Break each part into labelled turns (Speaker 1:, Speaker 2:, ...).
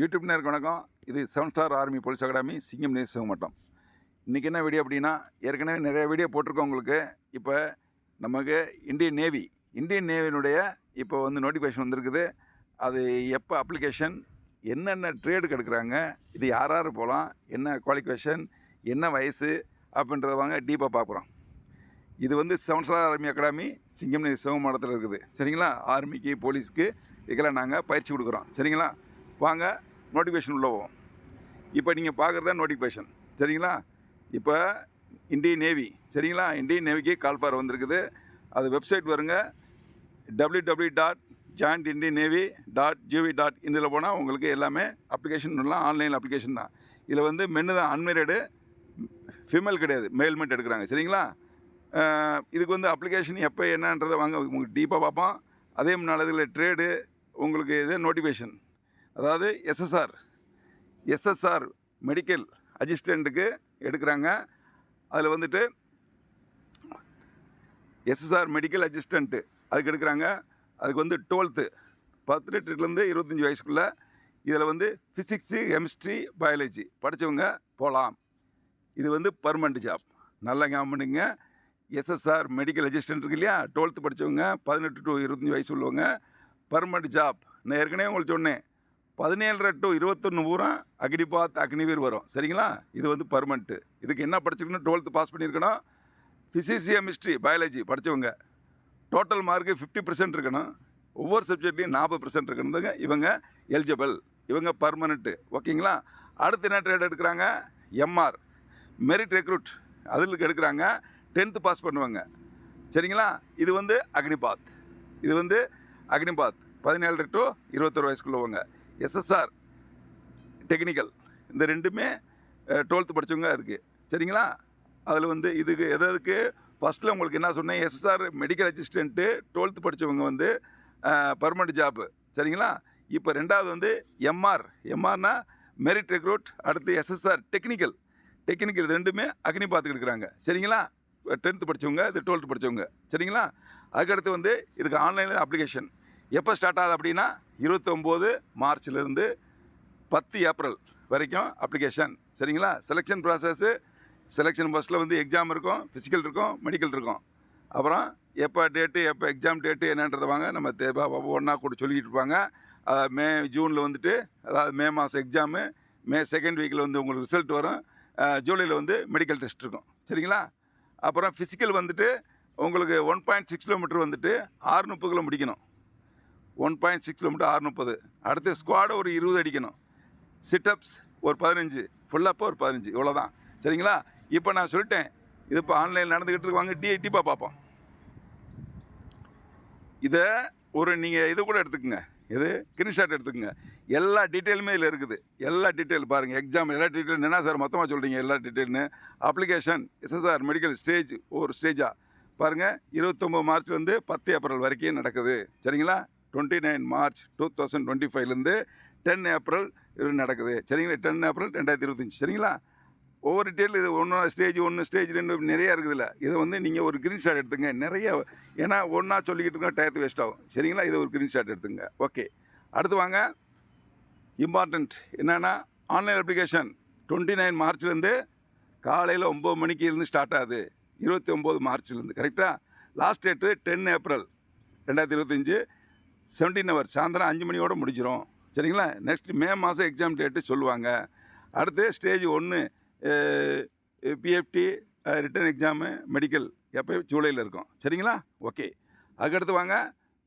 Speaker 1: YouTube நேருக்கு வணக்கம். இது seven star army police academy சிங்கம் நேசம் மட்டம் இன்றைக்கி என்ன வீடியோ அப்படின்னா ஏற்கனவே நிறைய வீடியோ போட்டிருக்கோம் உங்களுக்கு. இப்போ நமக்கு இந்தியன் நேவி இந்தியன் நேவியினுடைய இப்போ வந்து நோட்டிஃபிகேஷன் வந்திருக்குது. அது எப்போ அப்ளிகேஷன் என்னென்ன ட்ரேடுக்கு எடுக்கிறாங்க இது யார் யார் போகலாம் என்ன குவாலிஃபிகேஷன் என்ன வயசு அப்படின்றத வாங்க டீப்பாக பார்க்குறோம் இது வந்து செவன் ஸ்டார் ஆர்மி அகாடமி சிங்கம் சிவமாடத்தில் இருக்குது. சரிங்களா? ஆர்மிக்கு போலீஸ்க்கு இதுக்கெல்லாம் நாங்கள் பயிற்சி கொடுக்குறோம். சரிங்களா? வாங்க நோட்டிஃபிகேஷன் உள்ள போவோம். இப்போ நீங்கள் பார்க்குறது தான் நோட்டிஃபிகேஷன். சரிங்களா? இப்போ இந்தியன் நேவி சரிங்களா? இந்தியன் நேவிக்கு கால் பார் வந்திருக்குது. அது வெப்சைட் வருங்க. W W dot join Indian navy dot gov dot இதில் போனால் உங்களுக்கு எல்லாமே அப்ளிகேஷன் எல்லாம் ஆன்லைன் அப்ளிகேஷன் தான். இதில் வந்து மென்னு தான் அன்மேரிடு ஃபீமேல் கிடையாது. மேல்மெண்ட் எடுக்கிறாங்க. சரிங்களா? இதுக்கு வந்து அப்ளிகேஷன் எப்போ என்னன்றதை வாங்க உங்களுக்கு டீப்பாக பார்ப்போம். அதே முன்னால் இதில் ட்ரேடு உங்களுக்கு இது நோட்டிஃபிகேஷன் அதாவது எஸ்எஸ்ஆர் எஸ்எஸ்ஆர் மெடிக்கல் அசிஸ்டண்ட்டுக்கு எடுக்கிறாங்க. அதில் வந்துட்டு எஸ்எஸ்ஆர் மெடிக்கல் அசிஸ்டண்ட்டு அதுக்கு எடுக்கிறாங்க. அதுக்கு வந்து டுவெல்த்து பதினெட்டுலேருந்து இருபத்தஞ்சி வயசுக்குள்ளே இதில் வந்து ஃபிசிக்ஸு கெமிஸ்ட்ரி பயாலஜி படித்தவங்க போகலாம் இது வந்து பர்மனெண்ட் ஜாப் நல்லா ஞாபகம் எஸ்எஸ்ஆர் மெடிக்கல் அசிஸ்டன்ட் இருக்கு இல்லையா? டுவெல்த்து படித்தவங்க பதினெட்டு டு இருபத்தஞ்சி வயசு உள்ளவங்க பர்மனெண்ட் ஜாப் நான் ஏற்கனவே உங்களுக்கு சொன்னேன். பதினேழரை டு இருபத்தொன்று பூரா அக்னிபாத் அக்னிவீர் வரும். சரிங்களா? இது வந்து பர்மனெண்ட்டு இதுக்கு என்ன படிச்சுக்கணும் டுவெல்த்து பாஸ் பண்ணியிருக்கணும். ஃபிசிக்ஸ் கெமிஸ்ட்ரி பயாலஜி படித்தவங்க டோட்டல் மார்க்கு ஃபிஃப்டி பர்சன்ட் இருக்கணும். ஒவ்வொரு சப்ஜெக்ட்லேயும் நாற்பது பர்சன்ட் இருக்கணுங்க இவங்க எலிஜிபிள் இவங்க பர்மனெண்ட்டு ஓகேங்களா? அடுத்து என்ன ட்ரேட் எடுக்கிறாங்க? எம்ஆர் மெரிட் ரெக்ரூட் அதில் எடுக்கிறாங்க. டென்த்து பாஸ் பண்ணுவாங்க. சரிங்களா? இது வந்து அக்னிபாத் இது வந்து அக்னிபாத் பதினேழு டு இருபத்தொரு வயசுக்குள்ளவங்க எஸ்எஸ்ஆர் டெக்னிக்கல் இந்த ரெண்டுமே டுவெல்த்து படித்தவங்க இருக்குது சரிங்களா? அதில் வந்து இதுக்கு எதற்கு ஃபஸ்ட்டில் உங்களுக்கு என்ன சொன்னேன்? எஸ்எஸ்ஆர் மெடிக்கல் அசிஸ்டண்ட்டு டுவெல்த்து படித்தவங்க வந்து பர்மனெண்ட் ஜாப்பு சரிங்களா? இப்போ ரெண்டாவது வந்து எம்ஆர் எம்ஆர்னா மெரிட் ரெக்ரூட் அடுத்து எஸ்எஸ்ஆர் டெக்னிக்கல் டெக்னிக்கல் ரெண்டுமே அக்னி பார்த்துக்கிட்டு இருக்கிறாங்க. சரிங்களா? டென்த்து படித்தவங்க இது டுவெல்த்து படித்தவங்க சரிங்களா? அதுக்கடுத்து வந்து இதுக்கு ஆன்லைனில் அப்ளிகேஷன் எப்போ ஸ்டார்ட் ஆகுது அப்படின்னா இருபத்தொம்போது மார்ச்லேருந்து பத்து ஏப்ரல் வரைக்கும் அப்ளிகேஷன் சரிங்களா? செலெக்ஷன் ப்ராசஸ்ஸு செலெக்ஷன் பஸ்ஸில் வந்து எக்ஸாம் இருக்கும் ஃபிசிக்கல் இருக்கும் மெடிக்கல் இருக்கும். அப்புறம் எப்போ டேட்டு எப்போ எக்ஸாம் டேட்டு என்னன்றதை வாங்க. நம்ம தேவை ஒன்றா கூட சொல்லிக்கிட்டு இருப்பாங்க. மே ஜூனில் வந்துட்டு அதாவது மே மாதம் எக்ஸாமு மே செகண்ட் வீக்கில் வந்து உங்களுக்கு ரிசல்ட் வரும். ஜூலையில் வந்து மெடிக்கல் டெஸ்ட் இருக்கும். சரிங்களா? அப்புறம் ஃபிசிக்கல் வந்துட்டு உங்களுக்கு ஒன் பாயிண்ட் சிக்ஸ் கிலோமீட்டர் வந்துட்டு ஆறு முப்பதுக்குள்ள முடிக்கணும். ஒன் பாயிண்ட் சிக்ஸ் கிலோமீட்டர் ஆறு முப்பது அடுத்து ஸ்குவாடு ஒரு இருபது அடிக்கணும். சிட்டப்ஸ் ஒரு பதினஞ்சு. ஃபுல்லப்போ ஒரு பதினஞ்சு. இவ்வளோ தான் சரிங்களா? இப்போ நான் சொல்லிட்டேன். இது இப்போ ஆன்லைனில் நடந்துக்கிட்டு இருக்குவாங்க டிஐடிப்பாக பார்ப்போம். இதை ஒரு நீங்கள் இது கூட எடுத்துக்கோங்க. இது ஸ்க்ரீன்ஷாட் எடுத்துக்கோங்க. எல்லா டீட்டெயிலுமே இதில் இருக்குது. எல்லா டீட்டெயில் பாருங்கள் எக்ஸாம் எல்லா டீட்டெயில் என்ன சார் மொத்தமாக சொல்கிறீங்க எல்லா டீட்டெயில்னு அப்ளிகேஷன் எஸ்எஸ்ஆர் மெடிக்கல் ஸ்டேஜ் ஒரு ஸ்டேஜாக பாருங்கள் இருபத்தொம்போது மார்ச் வந்து பத்து ஏப்ரல் வரைக்கும் நடக்குது. சரிங்களா? Twenty nine March two thousand twenty ஃபைவ்லேருந்து டென் ஏப்ரல் இது நடக்குது. சரிங்களா? டென் ஏப்ரல் ரெண்டாயிரத்தி இருபத்தஞ்சி. சரிங்களா? ஒவ்வொரு டேல் இது ஒன்று ஸ்டேஜ் ஒன்று ஸ்டேஜ் ரெண்டு நிறையா இருக்குதுல்ல. இதை வந்து நீங்கள் ஒரு ஸ்க்ரீன்ஷாட் எடுத்துங்க. நிறைய ஏன்னா ஒன்றா சொல்லிக்கிட்டு இருக்கோம் டயத்து வேஸ்ட் ஆகும். சரிங்களா? இதை ஒரு ஸ்க்ரீன்ஷாட் எடுத்துங்க. ஓகே அடுத்து வாங்க. இம்பார்ட்டண்ட் என்னென்னா ஆன்லைன் அப்ளிகேஷன் டுவெண்ட்டி நைன் மார்ச்லேருந்து காலையில் ஒம்பது மணிக்கு இருந்து ஸ்டார்ட் ஆகுது. இருபத்தி ஒம்பது மார்ச்லேருந்து கரெக்டாக லாஸ்ட் டேட்டு டென் ஏப்ரல் ரெண்டாயிரத்தி இருபத்தஞ்சி. செவன்டீன் ஹவர் சாயந்தரம் அஞ்சு மணியோட முடிஞ்சிடும் சரிங்களா? நெக்ஸ்ட் மே மாதம் எக்ஸாம் டேட்டு சொல்லுவாங்க. அடுத்து ஸ்டேஜ் ஒன்று பிஎஃப்டி ரிட்டன் எக்ஸாமு மெடிக்கல் எப்போ ஜூலையில் இருக்கும். சரிங்களா? ஓகே அதுக்கடுத்து வாங்க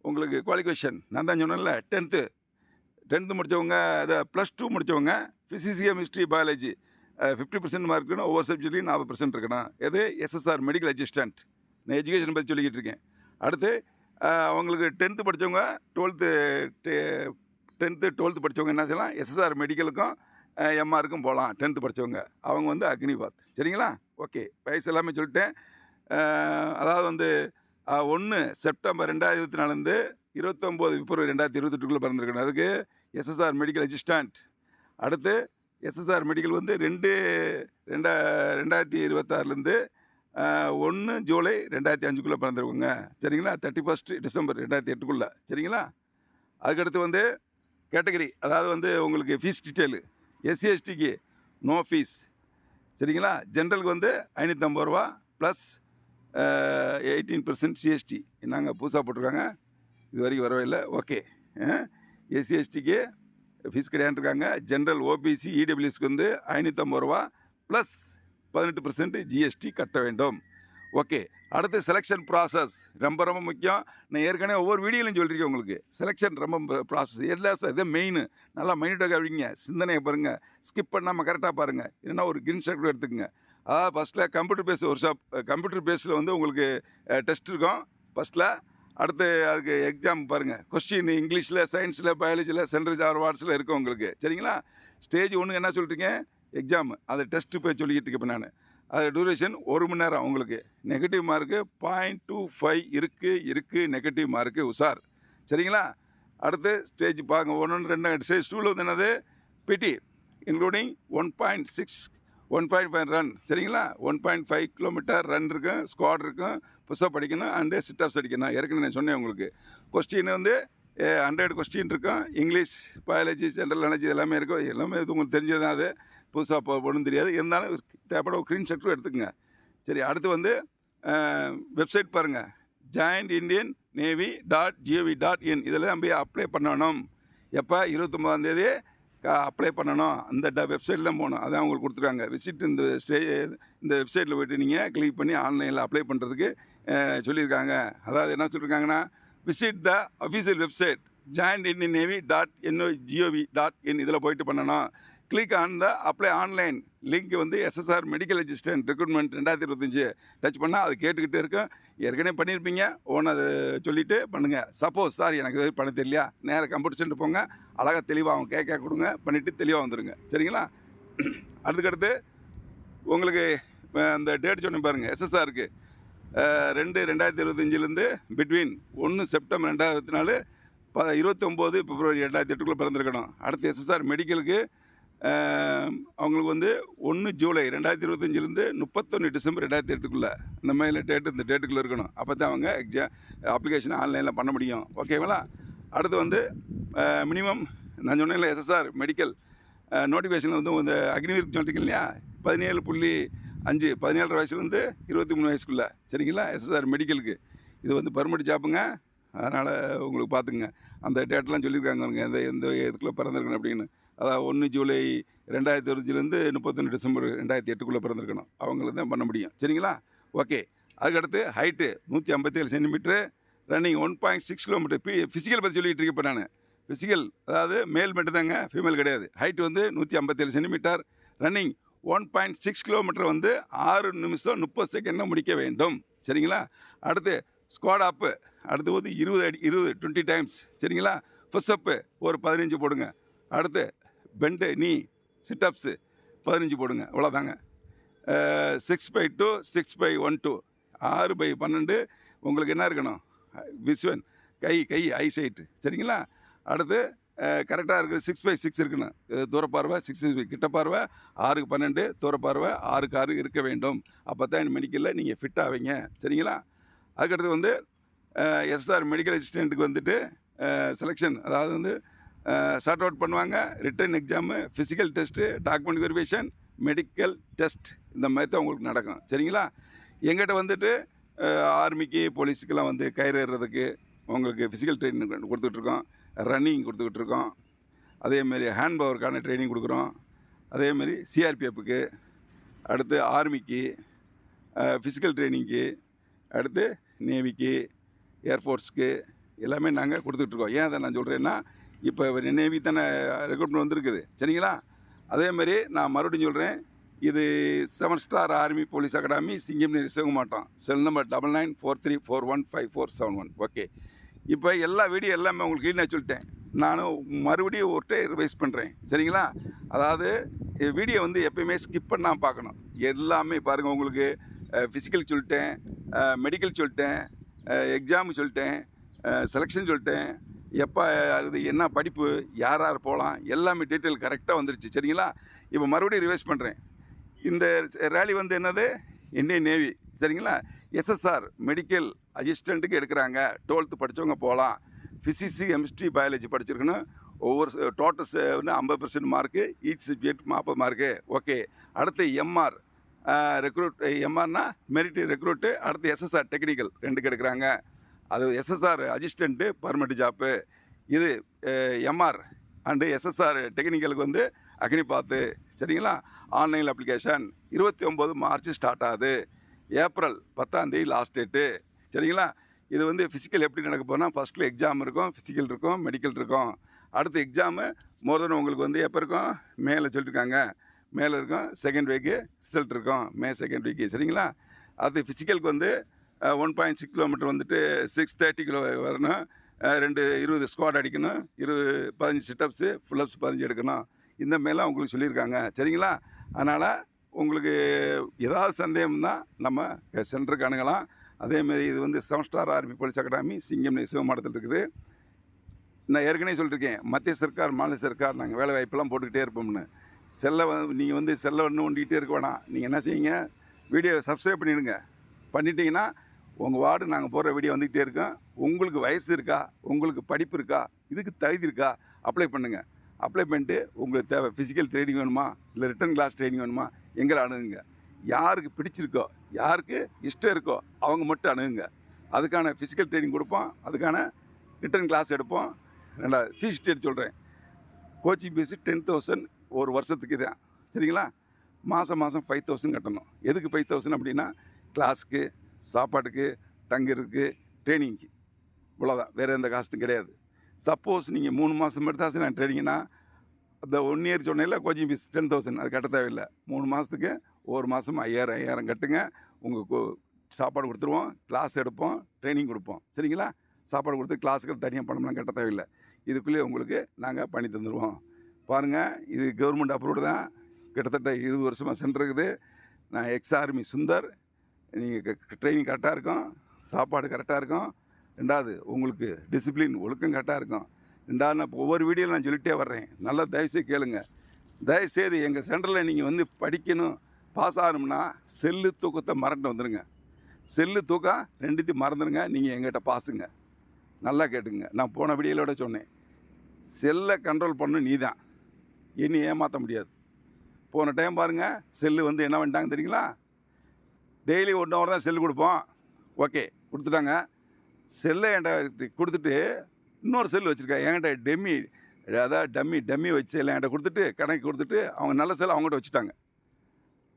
Speaker 1: உங்களுக்கு குவாலிஃபிகேஷன் நான் தான் சொன்னேன்ல டென்த்து டென்த்து முடித்தவங்க அதை ப்ளஸ் டூ முடித்தவங்க physics chemistry biology fifty percent mark இருக்கணும் ஒவ்வொரு சப்ஜெக்ட்லையும் நாற்பது பர்சன்ட் இருக்கணும். எது? எஸ்எஸ்ஆர் மெடிக்கல் அசிஸ்டன்ட் நான் எஜுகேஷன் பற்றி சொல்லிக்கிட்டு இருக்கேன். அடுத்து அவங்களுக்கு டென்த்து படித்தவங்க டுவெல்த்து டென்த்து டுவெல்த்து படித்தவங்க என்ன செய்யலாம்? எஸ்எஸ்ஆர் மெடிக்கலுக்கும் எம்ஆருக்கும் போகலாம் டென்த்து படித்தவங்க அவங்க வந்து அக்னிபாத் சரிங்களா? ஓகே. வயசு எல்லாமே சொல்லிட்டேன். அதாவது வந்து ஒன்று செப்டம்பர் ரெண்டாயிரத்தி இருபத்தி நாலுலேருந்து இருபத்தொம்போது பிப்ரவரி ரெண்டாயிரத்தி இருபத்தெட்டுக்குள்ளே பிறந்திருக்கணும் அதுக்கு எஸ்எஸ்ஆர் மெடிக்கல் அசிஸ்டண்ட் அடுத்து எஸ்எஸ்ஆர் மெடிக்கல் வந்து ரெண்டு ரெண்டா ரெண்டாயிரத்தி இருபத்தாறுலேருந்து ஒன்று ஜூலை ரெண்டாயிரத்தி அஞ்சுக்குள்ளே பிறந்திருக்குங்க. சரிங்களா? தேர்ட்டி ஃபஸ்ட்டு டிசம்பர் ரெண்டாயிரத்தி எட்டுக்குள்ளே. சரிங்களா? அதுக்கடுத்து வந்து கேட்டகரி அதாவது வந்து உங்களுக்கு ஃபீஸ் டீட்டெயிலு எஸ்சி எஸ்டிக்கு நோ ஃபீஸ் சரிங்களா? ஜென்ரலுக்கு வந்து ஐநூற்றம்பது ரூபா ப்ளஸ் எயிட்டீன் பர்சன்ட் சிஎஸ்டி நாங்கள் புதுசாக போட்டிருக்காங்க? இது வரைக்கும் வரவே இல்லை. ஓகே எஸ்சி எஸ்டிக்கு ஃபீஸ் கிடையாதுருக்காங்க ஜென்ரல் ஓபிசி இடபிள்யூஸ்க்கு வந்து ஐநூற்றம்பது ரூபா ப்ளஸ் பதினெட்டு பர்சன்ட் ஜிஎஸ்டி கட்ட வேண்டும். ஓகே அடுத்து செலெக்ஷன் ப்ராசஸ் ரொம்ப ரொம்ப முக்கியம். நான் ஏற்கனவே ஒவ்வொரு வீடியோலையும் சொல்லியிருக்கேன் உங்களுக்கு. செலெக்ஷன் ரொம்ப ப்ராசஸ் எல்லாம் சார் இது மெயின் நல்லா மைனூட்டாக கவனிங்க. சிந்தனையை பாருங்கள் ஸ்கிப் பண்ணாமல் கரெக்டாக பாருங்கள் இல்லைன்னா ஒரு கிரீன் ஷர்ட் எடுத்துக்கங்க. அதாவது ஃபஸ்ட்டில் கம்ப்யூட்டர் பேஸ் ஒரு ஷாப் கம்ப்யூட்டர் பேஸில் வந்து உங்களுக்கு டெஸ்ட் இருக்கும். ஃபஸ்ட்டில் அடுத்து அதுக்கு எக்ஸாம் பாருங்கள் கொஸ்டின் இங்கிலீஷில் சயின்ஸில் பயாலஜியில் சென்ட்ரல் ஆர் வார்ட்ஸில் இருக்கும் உங்களுக்கு. சரிங்களா? ஸ்டேஜ் ஒன்று என்ன சொல்கிறீங்க எக்ஸாம் அதை டெஸ்ட்டு போய் சொல்லிக்கிட்டு இருக்கேன் நான். அது டூரேஷன் ஒரு மணி நேரம் உங்களுக்கு negative mark point two five இருக்குது இருக்குது நெகட்டிவ் மார்க்கு உஷார். சரிங்களா? அடுத்து ஸ்டேஜ் பார்க்க ஒன்று ரெண்டு ஸ்டேஜ் டூவில் வந்து என்னது? PT including one point six one point five run சரிங்களா? One point five kilometre run இருக்கும் ஸ்குவாட் இருக்கும் புஷ்அப் அடிக்கணும் அண்டு சிட்டப்ஸ் அடிக்கணும். ஏற்கனவே நான் சொன்னேன் உங்களுக்கு. கொஸ்டின் வந்து ஹண்ட்ரட் கொஸ்டின் இருக்கும். இங்கிலீஷ் பயாலஜி ஜென்ரல் நாலேஜ் எல்லாமே இருக்கும். எல்லாமே இது உங்களுக்கு தெரிஞ்சது தான் அது. புதுசாக போ ஒன்றும் தெரியாது. இருந்தாலும் தேவைப்பட ஒரு க்ரீன் ஷர்ட்டும் எடுத்துக்கங்க. சரி அடுத்து வந்து வெப்சைட் பாருங்கள் join Indian navy dot gov dot in இதில் தான் போய் அப்ளை பண்ணணும். எப்போ? இருபத்தொம்பதாந்தேதி அப்ளை பண்ணணும். அந்த ட வெப்சைட்டில் தான் போகணும். அதான் உங்களுக்கு கொடுத்துருக்காங்க. விசிட் இந்த ஸ்டே இந்த வெப்சைட்டில் போய்ட்டு நீங்கள் கிளிக் பண்ணி ஆன்லைனில் அப்ளை பண்ணுறதுக்கு சொல்லியிருக்காங்க. அதாவது என்ன சொல்லியிருக்காங்கன்னா visit the official website join Indian navy dot NO gov dot in இதில் போயிட்டு பண்ணணும். Click on the apply online link வந்து எஸ்எஸ்ஆர் மெடிக்கல் அசிஸ்டன்ட் ரெக்ரூட்மெண்ட் ரெண்டாயிரத்தி இருபத்தஞ்சி. டச் பண்ணால் அது கேட்டுக்கிட்டே இருக்கும். ஏற்கனவே பண்ணியிருப்பீங்க. ஒன்று அது சொல்லிவிட்டு பண்ணுங்கள் சப்போஸ் சார் எனக்கு இது பண்ண தெரியலையா? நேராக கம்ப்யூட்டர் சென்டர் போங்க. அழகாக தெளிவாக அவங்க கேட்க கொடுங்க. பண்ணிவிட்டு தெளிவாக வந்துடுங்க சரிங்களா? அதுக்கடுத்து உங்களுக்கு அந்த டேட் சொன்ன பாருங்கள் எஸ்எஸ்ஆருக்கு ரெண்டு ரெண்டாயிரத்தி இருபத்தஞ்சிலேருந்து பிட்வீன் ஒன்று செப்டம்பர் ரெண்டாயிரத்தி நாலு ப இருபத்தொம்போது பிப்ரவரி ரெண்டாயிரத்தி எட்டுக்குள்ளே பிறந்திருக்கணும். அடுத்து எஸ்எஸ்ஆர் மெடிக்கலுக்கு அவங்களுக்கு வந்து ஒன்று ஜூலை ரெண்டாயிரத்தி இருபத்தஞ்சிலேருந்து முப்பத்தொன்று டிசம்பர் ரெண்டாயிரத்தி எட்டுக்குள்ளே இந்த மாதிரி டேட்டு இந்த டேட்டுக்குள்ளே இருக்கணும். அப்போ தான் அவங்க எக்ஸாம் அப்ளிகேஷன் ஆன்லைனில் பண்ண முடியும். ஓகேங்களா அடுத்து வந்து மினிமம் நான் சொன்னேன்ல எஸ்எஸ்ஆர் மெடிக்கல் நோட்டிஃபிகேஷனில் வந்து இந்த அக்னிவீர் சொல்லிட்டீங்க இல்லையா? பதினேழு புள்ளி அஞ்சு பதினேழு வயசுலேருந்து இருபத்தி மூணு வயசுக்குள்ளே. சரிங்களா? எஸ்எஸ்ஆர் மெடிக்கலுக்கு இது வந்து பர்மிட் ஜாப்புங்க அதனால் உங்களுக்கு பார்த்துங்க அந்த டேட்லாம் சொல்லியிருக்காங்க அவங்க எந்த எந்த இதுக்குள்ளே பிறந்திருக்கணும் அப்படின்னு. அதாவது ஒன்று ஜூலை ரெண்டாயிரத்தி இருபத்தஞ்சிலேருந்து முப்பத்தொன்று டிசம்பர் ரெண்டாயிரத்தி எட்டுக்குள்ளே பிறந்திருக்கணும். அவங்களுக்கு தான் பண்ண முடியும். சரிங்களா? ஓகே. அதுக்கடுத்து ஹைட்டு நூற்றி ஐம்பத்தேழு centimetre running one point six kilometre. B physical பற்றி சொல்லிகிட்டு இருக்கேன் இப்போ நான். ஃபிசிக்கல் அதாவது மேல் மட்டும் தாங்க ஃபீமேல் கிடையாது. ஹைட் வந்து நூற்றி ஐம்பத்தேழு centimetre. Running one point six kilometre வந்து ஆறு நிமிஷம் முப்பது செகண்டில் முடிக்க வேண்டும். சரிங்களா? அடுத்து ஸ்குவாட் அப்பு அடுத்து வந்து இருபது அடி இருபது டுவெண்ட்டி டைம்ஸ் சரிங்களா? ஃபுஸ் அப்பு ஒரு பதினஞ்சு போடுங்க. அடுத்து பெண்டு நீ சிட்டப்ஸு பதினஞ்சு போடுங்க அவ்வளோதாங்க six by two six by one two ஆறு பை பன்னெண்டு உங்களுக்கு என்ன இருக்கணும்? விஸ்வன் கை கை ஐ சைட்டு சரிங்களா? அடுத்து கரெக்டாக இருக்குது சிக்ஸ் பை சிக்ஸ் இருக்கணும். தூரப்பார்வை சிக்ஸ் கிட்ட பார்வை ஆறுக்கு பன்னெண்டு தூரப்பார்வை ஆறுக்கு ஆறு இருக்க வேண்டும். அப்போ தான் மெடிக்கலில் நீங்கள் ஃபிட் ஆவீங்க. சரிங்களா? அதுக்கடுத்து வந்து எஸ்ஆர் மெடிக்கல் அசிஸ்டண்ட்டுக்கு வந்துட்டு செலெக்ஷன் அதாவது வந்து ஷார்ட் அவுட் பண்ணுவாங்க. Written exam physical test document verification medical test இந்த மாதிரி தான் உங்களுக்கு நடக்கும். சரிங்களா? எங்கிட்ட வந்துட்டு ஆர்மிக்கு போலீஸுக்கெல்லாம் வந்து கயிறு ஏறுறதுக்கு உங்களுக்கு ஃபிசிக்கல் ட்ரைனிங் கொடுத்துட்ருக்கோம் ரன்னிங் கொடுத்துக்கிட்டு இருக்கோம். அதேமாரி ஹேண்ட் பவருக்கான ட்ரைனிங் கொடுக்குறோம். அதேமாரி சிஆர்பிஎஃப்புக்கு அடுத்து ஆர்மிக்கு ஃபிசிக்கல் ட்ரைனிங்க்கு அடுத்து நேவிக்கு ஏர்ஃபோர்ஸ்க்கு எல்லாமே நாங்கள் கொடுத்துட்ருக்கோம் ஏன் அதை நான் சொல்கிறேன்னா இப்போ நேவி தானே ரெக்ரூட்மெண்ட் வந்திருக்குது. சரிங்களா? அதேமாரி நான் மறுபடியும் சொல்கிறேன் இது seven star army police academy சிங்கம் ரிசர்வ மாட்டோம் cell number double nine four three four one five four seven one okay இப்போ எல்லா வீடியோ எல்லாமே உங்களுக்கு க்ளீனாக சொல்லிட்டேன். நானும் மறுபடியும் ஒரு டைம் ரிவைஸ் பண்ணுறேன் சரிங்களா? அதாவது வீடியோ வந்து எப்பயுமே ஸ்கிப் பண்ணாமல் பார்க்கணும். எல்லாமே பாருங்கள் உங்களுக்கு ஃபிசிக்கல் சொல்லிட்டேன் மெடிக்கல் சொல்லிட்டேன் எக்ஸாமு சொல்லிட்டேன் செலெக்ஷன் சொல்லிட்டேன் எப்போ அது என்ன படிப்பு யார் யார் போகலாம் எல்லாமே டீட்டெயில் கரெக்டாக வந்துருச்சு. சரிங்களா? இப்போ மறுபடியும் ரிவைஸ் பண்ணுறேன் இந்த ரேலி வந்து என்னது? இந்தியன் நேவி சரிங்களா? எஸ்எஸ்ஆர் மெடிக்கல் அசிஸ்டண்ட்டுக்கு எடுக்கிறாங்க. டுவெல்த்து படித்தவங்க போகலாம். ஃபிசிக்ஸு கெமிஸ்ட்ரி பயாலஜி படிச்சிருக்கணும். ஒவ்வொரு டோட்டல்ஸ் வந்து ஐம்பது பர்சன்ட் மார்க்கு ஈச் சப்ஜெக்ட் நாற்பது மார்க்கு ஓகே அடுத்து எம்ஆர் ரெக்ரூட் எம்ஆர்னா மெரிட் ரெக்ரூட்டு அடுத்து எஸ்எஸ்ஆர் டெக்னிக்கல் ரெண்டுக்கு எடுக்கிறாங்க. அது எஸ்எஸ்ஆர் அசிஸ்டண்ட்டு பர்மனெண்ட் ஜாப்பு இது எம்ஆர் அண்டு எஸ்எஸ்ஆர் டெக்னிக்கலுக்கு வந்து அக்னி பாத்து சரிங்களா? ஆன்லைன் அப்ளிகேஷன் இருபத்தி ஒம்பது மார்ச் ஸ்டார்ட் ஆகுது. ஏப்ரல் பத்தாந்தேதி லாஸ்ட் டேட்டு சரிங்களா? இது வந்து ஃபிசிக்கல் எப்படி நடக்க போனால் ஃபஸ்ட்டில் எக்ஸாம் இருக்கும் ஃபிசிக்கல் இருக்கும் மெடிக்கல் இருக்கும். அடுத்து எக்ஸாமு மோர் தென் உங்களுக்கு வந்து எப்போ இருக்கும்? மேலே சொல்லியிருக்காங்க மேலே இருக்கும் செகண்ட் வீக்கு ரிசல்ட் இருக்கும். மே செகண்ட் வீக்கு சரிங்களா? அது ஃபிசிக்கலுக்கு வந்து ஒன் பாயிண்ட் சிக்ஸ் கிலோமீட்டர் வந்துட்டு சிக்ஸ் தேர்ட்டி கிலோ வரணும். ரெண்டு இருபது ஸ்குவாட் அடிக்கணும். இருபது பதினஞ்சு சிட்டப்ஸு ஃபுல்லப்ஸ் பதினஞ்சு எடுக்கணும். இந்த மாரிலாம் உங்களுக்கு சொல்லியிருக்காங்க. சரிங்களா? அதனால் உங்களுக்கு ஏதாவது சந்தேகம்னா நம்ம சென்டருக்கு அணுகலாம் அதேமாரி இது வந்து seven star army police academy சிங்கம் சிவமாடத்தில் இருக்குது. நான் ஏற்கனவே சொல்லியிருக்கேன். மத்திய சர்க்கார் மாநில சர்க்கார் நாங்கள் வேலை வாய்ப்பெல்லாம் போட்டுக்கிட்டே இருப்போம்னு. செல்லை வந்து நீங்கள் வந்து செல்லை ஒன்று ஒண்டிக்கிட்டே இருக்க வேணாம். நீங்கள் என்ன செய்யுங்க? வீடியோ சப்ஸ்கிரைப் பண்ணிடுங்க. பண்ணிட்டீங்கன்னா உங்கள் வார்டு நாங்கள் போடுற வீடியோ வந்துக்கிட்டே இருக்கோம். உங்களுக்கு வயசு இருக்கா? உங்களுக்கு படிப்பு இருக்கா? இதுக்கு தகுதி இருக்கா? அப்ளை பண்ணுங்கள் அப்ளை பண்ணிட்டு உங்களுக்கு தேவை ஃபிசிக்கல் ட்ரைனிங் வேணுமா? இல்லை ரிட்டன் கிளாஸ் ட்ரைனிங் வேணுமா? எங்களை அணுகுங்க. யாருக்கு பிடிச்சிருக்கோ யாருக்கு இஷ்டம் இருக்கோ அவங்க மட்டும் அணுகுங்க. அதுக்கான ஃபிசிக்கல் ட்ரைனிங் கொடுப்போம். அதுக்கான ரிட்டன் கிளாஸ் எடுப்போம். ரெண்டாவது ஃபீஸ் ஸ்டேட் சொல்கிறேன் கோச்சிங் ஃபீஸு டென் தௌசண்ட் ஒரு வருஷத்துக்கு தான் சரிங்களா? மாதம் மாதம் ஃபைவ் தௌசண்ட் கட்டணும். எதுக்கு ஃபைவ் தௌசண்ட் அப்படின்னா கிளாஸுக்கு சாப்பாட்டுக்கு தங்கிறதுக்கு ட்ரைனிங்க்கு இவ்வளோதான் வேறு எந்த காசும் கிடையாது. சப்போஸ் நீங்கள் மூணு மாதம் எடுத்தாச்சு நான் ட்ரைனிங்னா அந்த ஒன் இயர் சொன்னேன்ல கோச்சிங் ஃபீஸ் டென் தௌசண்ட் அது கட்ட தேவையில்லை. மூணு மாதத்துக்கு ஒவ்வொரு மாதம் ஐயாயிரம் ஐயாயிரம் கட்டுங்க. உங்கள் சாப்பாடு கொடுத்துருவோம் கிளாஸ் எடுப்போம் ட்ரைனிங் கொடுப்போம். சரிங்களா? சாப்பாடு கொடுத்து கிளாஸுக்கு தனியாக பணம்லாம் கட்ட தேவையில்லை. இதுக்குள்ளேயே உங்களுக்கு நாங்கள் பண்ணி தந்துடுவோம் பாருங்கள் இது கவர்மெண்ட் அப்ரூவ்டு தான். கிட்டத்தட்ட இருபது வருஷமாக சென்டர் இருக்குது நான் எக்ஸ் ஆர்மி சுந்தர் நீங்கள் ட்ரைனிங் கரெக்டாக இருக்கும் சாப்பாடு கரெக்டாக இருக்கும். ரெண்டாவது உங்களுக்கு டிசிப்ளின் ஒழுக்கம் கரெக்டாக இருக்கும். ரெண்டாவது நான் இப்போ ஒவ்வொரு வீடியோவில் நான் சொல்லிகிட்டே வர்றேன். நல்லா தயவுசெய்து கேளுங்க. தயவுசெய்து எங்கள் சென்டரில் நீங்கள் வந்து படிக்கணும் பாஸ் ஆகணும்னா செல்லு தூக்கத்தை மறந்து வந்துடுங்க செல்லு தூக்கம் ரெண்டுத்தையும் மறந்துடுங்க நீங்கள் எங்கிட்ட பாசுங்க நல்லா கேட்டுங்க நான் போன வீடியோலோட சொன்னேன். செல்லை கண்ட்ரோல் பண்ணும் நீ தான் இனி ஏமாற்ற முடியாது. போன டைம் பாருங்கள் செல்லு வந்து என்ன பண்ணிட்டாங்க தெரியுங்களா? டெய்லி ஒன் ஹவர் தான் செல்லு கொடுப்போம். ஓகே கொடுத்துட்டாங்க. செல்லை என்கிட்ட கொடுத்துட்டு இன்னொரு செல் வச்சுருக்கேன் என்கிட்ட டெம்மி அதாவது டம்மி டம்மி வச்சு எல்லாம் என்கிட்ட கொடுத்துட்டு கணக்கு கொடுத்துட்டு அவங்க நல்ல செல் அவங்ககிட்ட வச்சுட்டாங்க.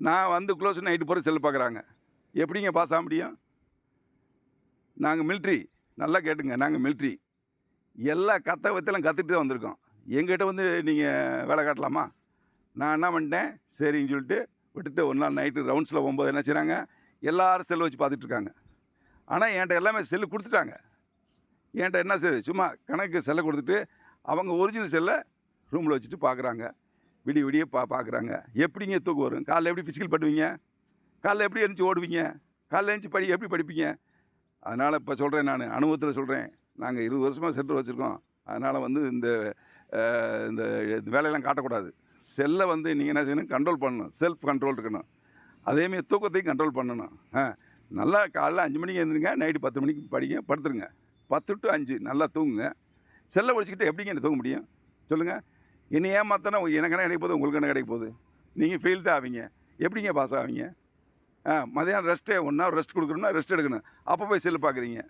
Speaker 1: நான் வந்து க்ளோஸ் நைட்டு போகிற செல் பார்க்குறாங்க எப்படிங்க பாஸ் ஆக முடியும்? நாங்கள் மில்ட்ரி நல்லா கேட்டுங்க நாங்கள் மில்ட்ரி எல்லா கத்தை வத்தெல்லாம் கற்றுட்டு தான் வந்திருக்கோம். எங்கிட்ட வந்து நீங்கள் வேலை காட்டலாமா? நான் என்ன பண்ணிட்டேன்? சரின்னு சொல்லிட்டு விட்டுட்டு ஒரு நாள் நைட்டு ரவுண்ட்ஸில் போகும்போது என்ன செய்கிறாங்க எல்லோரும் செல் வச்சு பார்த்துட்ருக்காங்க. ஆனால் என்கிட்ட எல்லாமே செல்லு கொடுத்துட்டாங்க. என்கிட்ட என்ன செல் சும்மா கணக்கு செல்லை கொடுத்துட்டு அவங்க ஒரிஜினல் செல்லை ரூமில் வச்சுட்டு பார்க்குறாங்க. விடிய விடிய பா பார்க்குறாங்க. எப்படிங்க தூக்கம் வரும்? காலைல எப்படி ஃபிசிக்கல் பண்ணுவீங்க காலைல எப்படி எழுந்துச்சி ஓடுவீங்க? காலைல எழுந்துச்சி படி எப்படி படிப்பீங்க? அதனால் இப்போ சொல்கிறேன் நான். அனுபவத்தில் சொல்கிறேன் நாங்கள் இருபது வருஷமாக சென்டர் வச்சுருக்கோம். அதனால் வந்து இந்த இந்த வேலையெல்லாம் காட்டக்கூடாது. செல்லை வந்து நீங்கள் என்ன செய்யணும்? கண்ட்ரோல் பண்ணணும். செல்ஃப் கண்ட்ரோல் இருக்கணும். அதேமாரி தூக்கத்தையும் கண்ட்ரோல் பண்ணணும். ஆ நல்லா காலைல அஞ்சு மணிக்கு எழுந்துருங்க நைட்டு பத்து மணிக்கு படிங்க படுத்துருங்க. பத்து டு அஞ்சு நல்லா தூங்குங்க. செல்லை ஒழிச்சிக்கிட்டு எப்படிங்க என்ன தூங்க முடியும்? சொல்லுங்கள் என்னை ஏமாத்தினா எனக்கு என்ன கிடைக்க போகுது? உங்களுக்கு என்ன கிடைக்க போகுது? நீங்கள் ஃபெயில் தான் ஆவீங்க. எப்படிங்க பாஸ் ஆவீங்க? ஆ மதியானம் ரெஸ்ட்டே ஒன் ஹவர் ரெஸ்ட் கொடுக்குறோம்னா ரெஸ்ட் எடுக்கணும். அப்போ போய் செல்லு பார்க்குறீங்க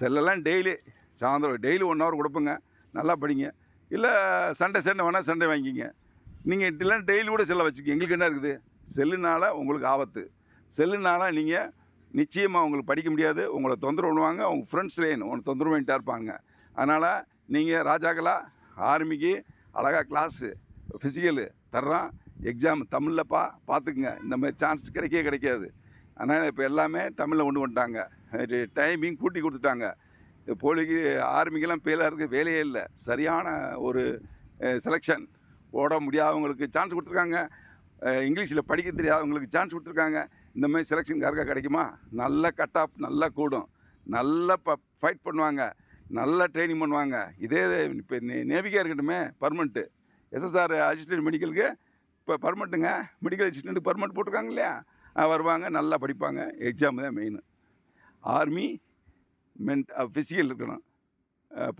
Speaker 1: செல்லெல்லாம் டெய்லி சாயந்தரம் டெய்லி ஒன் ஹவர் கொடுப்போங்க. நல்லா படிங்க. இல்லை சண்டே சண்டே வேணால் சண்டே வாங்கிக்கிங்க நீங்கள் இதெல்லாம் டெய்லி கூட செல்லை வச்சுக்கோங்க எங்களுக்கு என்ன இருக்குது? செல்லுனால உங்களுக்கு ஆபத்து. செல்லுனால நீங்கள் நிச்சயமாக உங்களுக்கு படிக்க முடியாது உங்களை தொந்தரவு பண்ணுவாங்க அவங்க ஃப்ரெண்ட்ஸ் லைன் உங்களை தொந்தரவு பண்ணிட்டே இருப்பாங்க. அதனால் நீங்கள் ராஜாக்களா ஆர்மிக்கு அழகாக கிளாஸு ஃபிசிக்கலு தர்றான் எக்ஸாம் தமிழில்ப்பா பார்த்துக்குங்க இந்த மாதிரி சான்ஸ் கிடைக்கவே கிடைக்காது. அதனால் இப்போ எல்லாமே தமிழில் கொண்டு வந்துட்டாங்க. டைமிங் கூட்டி கொடுத்துட்டாங்க. போலிக்கு ஆர்மிக்கெல்லாம் பேலாக இருக்குது வேலையே இல்லை. சரியான ஒரு செலெக்ஷன் ஓட முடியாதவங்களுக்கு சான்ஸ் கொடுத்துருக்காங்க. இங்கிலீஷில் படிக்க தெரியாதவங்களுக்கு சான்ஸ் கொடுத்துருக்காங்க. இந்த மாதிரி செலெக்ஷன் கிடைக்குமா? நல்ல கட் ஆஃப் நல்லா கூடும். நல்லா ப ஃபைட் பண்ணுவாங்க. நல்லா ட்ரைனிங் பண்ணுவாங்க. இதே இப்போ நேவிக்காக இருக்கட்டுமே பர்மனெண்ட்டு எஸ்எஸ்ஆர் அசிஸ்டன்ட் மெடிக்கலுக்கு இப்போ பர்மனெண்ட்டுங்க மெடிக்கல் அசிஸ்டண்ட்டுக்கு பர்மனெண்ட் போட்டிருக்காங்க இல்லையா? வருவாங்க நல்லா படிப்பாங்க. எக்ஸாம் தான் மெயின் ஆர்மி மென்ட் ஃபிசிக்கல் இருக்கணும்.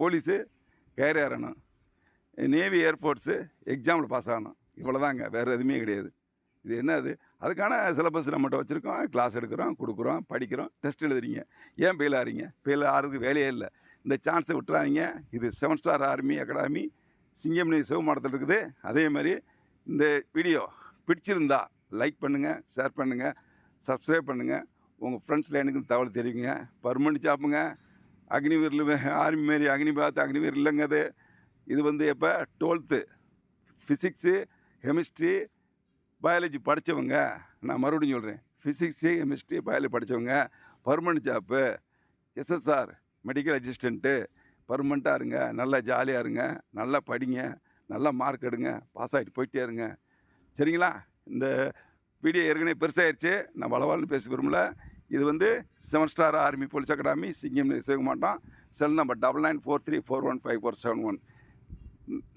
Speaker 1: போலீஸு கேர் நேவி ஏர்ஃபோர்ஸு எக்ஸாமில் பாஸ் ஆகணும். இவ்வளோதாங்க வேறு எதுவுமே கிடையாது. இது என்னது அதுக்கான சிலபஸ் நம்மகிட்ட வச்சுருக்கோம். கிளாஸ் எடுக்கிறோம் கொடுக்குறோம் படிக்கிறோம் டெஸ்ட் எழுதுறீங்க. ஏன் ஃபெயில் ஆகிறீங்க ஃபெயில் ஆகிறதுக்கு வேலையே இல்லை. இந்த சான்ஸை விட்டுறாதீங்க. இது செவன் ஸ்டார் ஆர்மி அகாடமி சிங்கம்னி சிவமாடத்தில் இருக்குது. அதே மாதிரி இந்த வீடியோ பிடிச்சிருந்தா லைக் பண்ணுங்கள் ஷேர் பண்ணுங்கள் சப்ஸ்கிரைப் பண்ணுங்கள் உங்கள் ஃப்ரெண்ட்ஸில் எனக்கு தகவல் தெரிவிங்க. பர்மனெண்ட் ஜாப்புங்க அக்னிவீரில் ஆர்மி மாரி அக்னி பார்த்து அக்னிவீர் இல்லைங்க அது. இது வந்து எப்போ? டுவெல்த்து ஃபிசிக்ஸு கெமிஸ்ட்ரி பயாலஜி படித்தவங்க நான் மறுபடியும் சொல்கிறேன் ஃபிசிக்ஸு கெமிஸ்ட்ரி பயாலஜி படித்தவங்க permanent job SSR medical assistant பர்மனெண்ட்டாக இருங்க நல்லா ஜாலியாக இருங்க நல்லா படிங்க நல்லா மார்க் எடுங்க பாஸ் ஆகிட்டு போயிட்டே இருங்க. சரிங்களா? இந்த வீடியோ ஏற்கனவே பெருசாகிடுச்சு நான் வளவாள்னு பேச விரும்பல. இது வந்து seven star army police academy சிங்கம் சேர்க்க மாட்டோம் cell number double nine four three four one five four seven one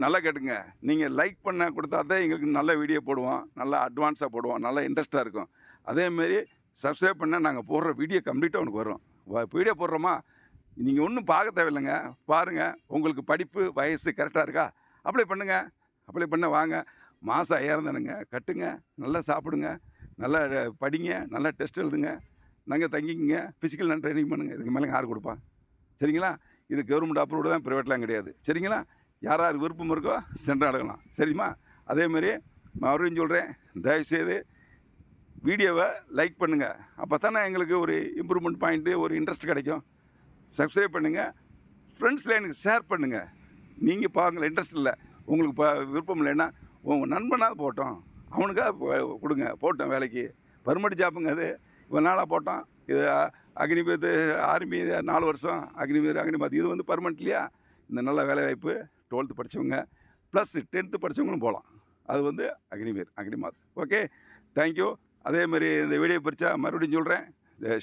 Speaker 1: நல்லா கேட்டுங்க நீங்கள் லைக் பண்ண கொடுத்தா தான் எங்களுக்கு நல்ல வீடியோ போடுவோம். நல்லா அட்வான்ஸாக போடுவோம். நல்லா இன்ட்ரெஸ்ட்டாக இருக்கும். அதேமாரி சப்ஸ்கிரைப் பண்ணால் நாங்கள் போடுற வீடியோ கம்ப்ளீட்டாக உனக்கு வரும். வீடியோ போடுறோமா? நீங்கள் ஒன்றும் பார்க்க தேவையில்லைங்க. பாருங்கள் உங்களுக்கு படிப்பு வயசு கரெக்டாக இருக்கா? அப்ளை பண்ணுங்கள் அப்ளை பண்ண வாங்க. மாதம் ஐயாயிரம் தானுங்க. கட்டுங்க. நல்லா சாப்பிடுங்க. நல்லா படிங்க. நல்லா டெஸ்ட் எழுதுங்க. நாங்கள் தங்கிக்கங்க. ஃபிசிக்கல் நான் ட்ரைனிங் பண்ணுங்கள் இதுக்கு மேலே யார் கொடுப்பா? சரிங்களா? இது கவர்மெண்ட் அப்ரூவ்டு தான் ப்ரைவேட்லாம் கிடையாது. சரிங்களா? யார் யார் விருப்பம் இருக்கோ சென்று அடங்கலாம். சரிம்மா? அதேமாரி மறுபடியும் சொல்கிறேன் தயவுசெய்து வீடியோவை லைக் பண்ணுங்கள் அப்போ தானே எங்களுக்கு ஒரு இம்ப்ரூவ்மெண்ட் பாயிண்ட்டு ஒரு இன்ட்ரெஸ்ட் கிடைக்கும். சப்ஸ்கிரைப் பண்ணுங்கள் ஃப்ரெண்ட்ஸில் எனக்கு ஷேர் பண்ணுங்கள் நீங்கள் பாருங்கள் இன்ட்ரெஸ்ட் இல்லை. உங்களுக்கு இப்போ விருப்பம் இல்லைன்னா உங்கள் நண்பனாவது போட்டோம். அவனுக்காக கொடுங்க போட்டோம் வேலைக்கு. பர்மனெண்ட் ஜாப்புங்க அது. இவ்வளோ நாளாக போட்டோம். இது அக்னிபீத் ஆர்மி நாலு வருஷம் அக்னிபீர் அக்னிபாத் இது வந்து பர்மனெண்ட் இல்லையா? இந்த நல்ல வேலைவாய்ப்பு. டுவெல்த்து படித்தவங்க ப்ளஸ் டென்த்து படித்தவங்களும் போகலாம் அது வந்து அக்னிவேர் அக்னி மாஸ் ஓகே தேங்க்யூ அதே மாதிரி இந்த வீடியோ பிரித்தா மறுபடியும் சொல்கிறேன்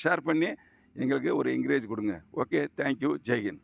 Speaker 1: ஷேர் பண்ணி எங்களுக்கு ஒரு என்கரேஜ் கொடுங்க. ஓகே தேங்க்யூ ஜெய்ஹிந்த்